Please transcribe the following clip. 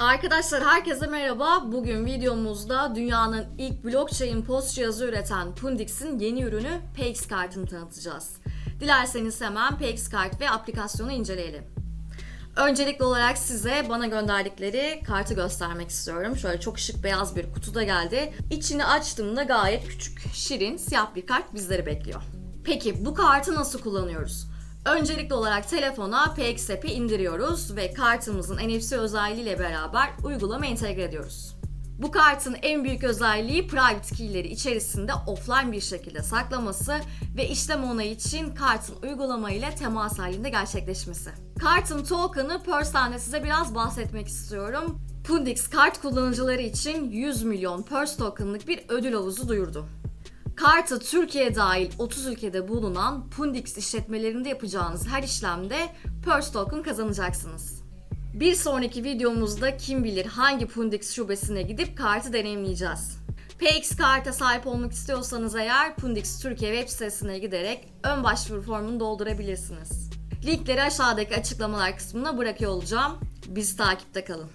Arkadaşlar herkese merhaba. Bugün videomuzda dünyanın ilk blockchain post cihazı üreten Pundix'in yeni ürünü PX kartını tanıtacağız. Dilerseniz hemen PX kart ve aplikasyonu inceleyelim. Öncelikli olarak size bana gönderdikleri kartı göstermek istiyorum. Şöyle çok şık beyaz bir kutuda geldi. İçini açtığımda gayet küçük, şirin, siyah bir kart bizleri bekliyor. Peki bu kartı nasıl kullanıyoruz? Öncelikli olarak telefona PX indiriyoruz ve kartımızın NFC özelliğiyle beraber uygulama entegre ediyoruz. Bu kartın en büyük özelliği private key'leri içerisinde offline bir şekilde saklaması ve işlem onayı için kartın uygulama ile temas halinde gerçekleşmesi. Kartın token'ı Purse'den size biraz bahsetmek istiyorum. Pundix kart kullanıcıları için 100 milyon Purse token'lık bir ödül havuzu duyurdu. Kartı Türkiye dahil 30 ülkede bulunan Pundix işletmelerinde yapacağınız her işlemde Purse Token kazanacaksınız. Bir sonraki videomuzda kim bilir hangi Pundix şubesine gidip kartı deneyimleyeceğiz. PX karta sahip olmak istiyorsanız eğer Pundix Türkiye web sitesine giderek ön başvuru formunu doldurabilirsiniz. Linkleri aşağıdaki açıklamalar kısmına bırakıyor olacağım. Bizi takipte kalın.